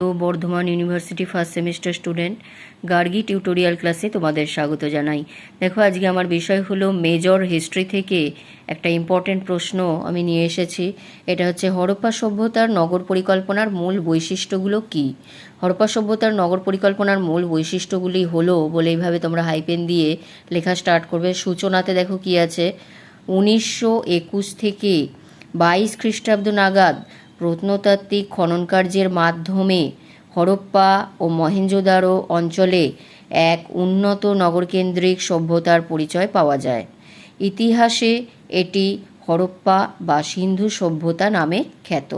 Bardhaman university first semester student Gargi tutorial ক্লাসে তোমাদের স্বাগত জানাই। দেখো, আজকে আমার বিষয় হলো মেজর হিস্ট্রি থেকে একটা ইম্পর্টেন্ট প্রশ্ন আমি নিয়ে এসেছি। এটা হচ্ছে, হরপ্পা সভ্যতার নগর পরিকল্পনার মূল বৈশিষ্ট্যগুলো কি? হরপ্পা সভ্যতার নগর পরিকল্পনার মূল বৈশিষ্ট্যগুলি হলো বলে এইভাবে তোমরা হাইপেন দিয়ে লেখা স্টার্ট করবে। সূচনাতে দেখো কি আছে। উনিশশো একুশ থেকে বাইশ খ্রিস্টাব্দ নাগাদ প্রত্নতাত্ত্বিক খননকার্যের মাধ্যমে হরপ্পা ও মহেঞ্জোদারো অঞ্চলে এক উন্নত নগরকেন্দ্রিক সভ্যতার পরিচয় পাওয়া যায়। ইতিহাসে এটি হরপ্পা বা সিন্ধু সভ্যতা নামে খ্যাত।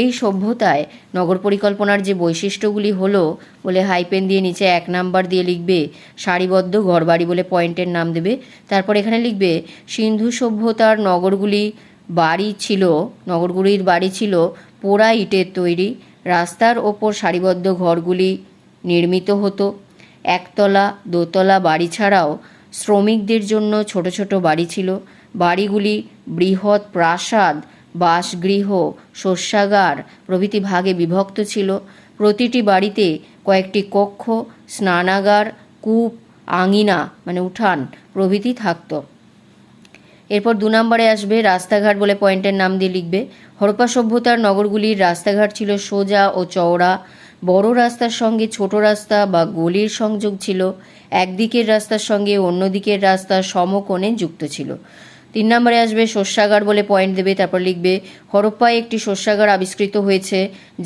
এই সভ্যতায় নগর পরিকল্পনার যে বৈশিষ্ট্যগুলি হলো বলে হাইপেন দিয়ে নিচে এক নাম্বার দিয়ে লিখবে, সারিবদ্ধ ঘরবাড়ি বলে পয়েন্টের নাম দেবে। তারপর এখানে লিখবে, সিন্ধু সভ্যতার নগরগুলি বাড়ি ছিল নগরগুলির বাড়ি ছিল পোড়া ইটের তৈরি। রাস্তার ওপর সারিবদ্ধ ঘরগুলি নির্মিত হতো। একতলা, দোতলা বাড়ি ছাড়াও শ্রমিকদের জন্য ছোট ছোট বাড়ি ছিল। বাড়িগুলি বৃহৎ প্রাসাদ, বাসগৃহ, শস্যাগার প্রভৃতি ভাগে বিভক্ত ছিল। প্রতিটি বাড়িতে কয়েকটি কক্ষ, স্নানাগার, কূপ, আঙিনা মানে উঠান প্রভৃতি থাকতো। এরপর দু নম্বরে আসবে রাস্তাঘাট বলে পয়েন্টের নাম দিয়ে লিখবে, হরপ্পা সভ্যতার নগরগুলির রাস্তাঘাট ছিল সোজা ও চওড়া, বড় রাস্তার সঙ্গে ছোট রাস্তা বা গলির সংযোগ ছিল, একদিকের রাস্তার সঙ্গে অন্য দিকের রাস্তা সমকোণে যুক্ত ছিল। তিন নম্বরে আসবে শস্যাগার বলে পয়েন্ট দেবে, তারপর লিখবে, হরপ্পায় একটি শস্যাগার আবিষ্কৃত হয়েছে,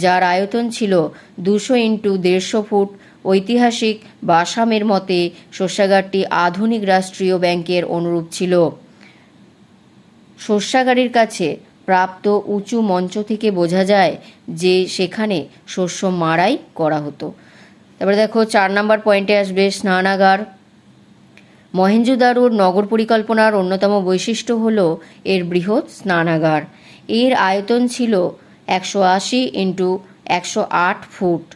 যার আয়তন ছিল দুশো ইন্টু দেড়শো ফুট। ঐতিহাসিক বাসামের মতে, শস্যাগারটি আধুনিক রাষ্ট্রীয় ব্যাংকের অনুরূপ ছিল। শস্যাগারের কাছে প্রাপ্ত উঁচু মঞ্চ থেকে বোঝা যায় যে সেখানে শস্য মাড়াই করা হতো। তারপরে দেখো, চার নাম্বার পয়েন্টে আসবে স্নানাগার। মহেঞ্জোদারোর নগর পরিকল্পনার অন্যতম বৈশিষ্ট্য হল এর বৃহৎ স্নানাগার। এর আয়তন ছিল একশো আশি ইন্টু একশো আট ফুট।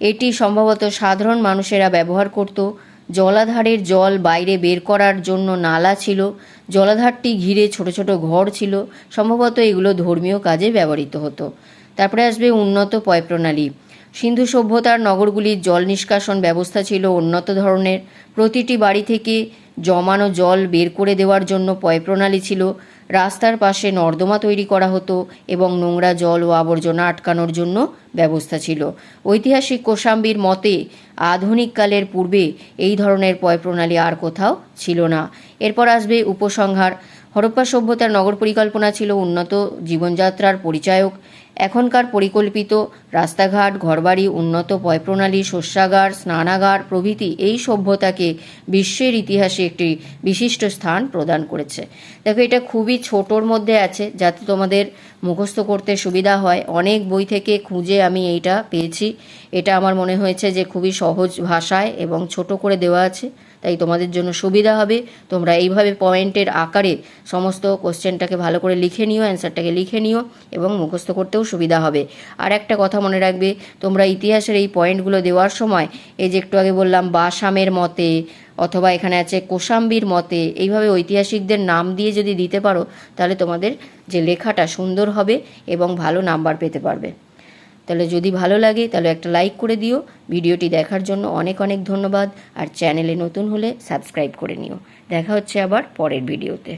এটি সম্ভবত সাধারণ মানুষেরা ব্যবহার করত। জলাধারের জল বাইরে বের করার জন্য নালা ছিল, জলাধারটি ঘিরে ছোট ছোট ঘর ছিল, সম্ভবত এগুলো ধর্মীয় কাজে ব্যবহৃত হতো। তারপরে আসবে উন্নত পয়প্রণালী। সিন্ধু সভ্যতার নগরগুলির জল নিষ্কাশন ব্যবস্থা ছিল উন্নত ধরনের। প্রতিটি বাড়ি থেকে জমানো জল বের করে দেওয়ার জন্য পয়প্রণালী ছিল। রাস্তার পাশে নর্দমা তৈরি করা হতো এবং নোংরা জল ও আবর্জনা আটকানোর জন্য ব্যবস্থা ছিল। ঐতিহাসিক কোশাম্বির মতে, আধুনিককালের পূর্বে এই ধরনের পয় প্রণালী আর কোথাও ছিল না। এরপর আসবে উপসংহার। হরপ্পা সভ্যতার নগর পরিকল্পনা ছিল উন্নত জীবনযাত্রার পরিচায়ক এখনকার পরিকল্পিত রাস্তাঘাট, ঘরবাড়ি, উন্নত পয়প্রণালী, শস্যাগার, স্নানাগার প্রভৃতি এই সভ্যতাকে বিশ্বের ইতিহাসে একটি বিশিষ্ট স্থান প্রদান করেছে। দেখো, এটা খুবই ছোটোর মধ্যে আছে, যাতে তোমাদের মুখস্থ করতে সুবিধা হয়। অনেক বই থেকে খুঁজে আমি এইটা পেয়েছি। এটা আমার মনে হয়েছে যে খুবই সহজ ভাষায় এবং ছোট করে দেওয়া আছে, তাই তোমাদের জন্য সুবিধা হবে। তোমরা এইভাবে পয়েন্টের আকারে সমস্ত কোশ্চেনটাকে ভালো করে লিখে নিও, অ্যান্সারটাকে লিখে নিও এবং মুখস্থ করতেও সুবিধা হবে। আর একটা কথা মনে রাখবে, তোমরা ইতিহাসের এই পয়েন্টগুলো দেওয়ার সময়, এই যে একটু আগে বললাম, বাসামের মতে অথবা এখানে আছে কোশাম্বির মতে, এইভাবে ঐতিহাসিকদের নাম দিয়ে যদি দিতে পারো, তাহলে তোমাদের যে লেখাটা সুন্দর হবে এবং ভালো নাম্বার পেতে পারবে। তাহলে যদি ভালো লাগে, তাহলে একটা লাইক করে দিও। ভিডিওটি দেখার জন্য অনেক অনেক ধন্যবাদ। আর চ্যানেলে নতুন হলে সাবস্ক্রাইব করে নিও। দেখা হচ্ছে আবার পরের ভিডিওতে।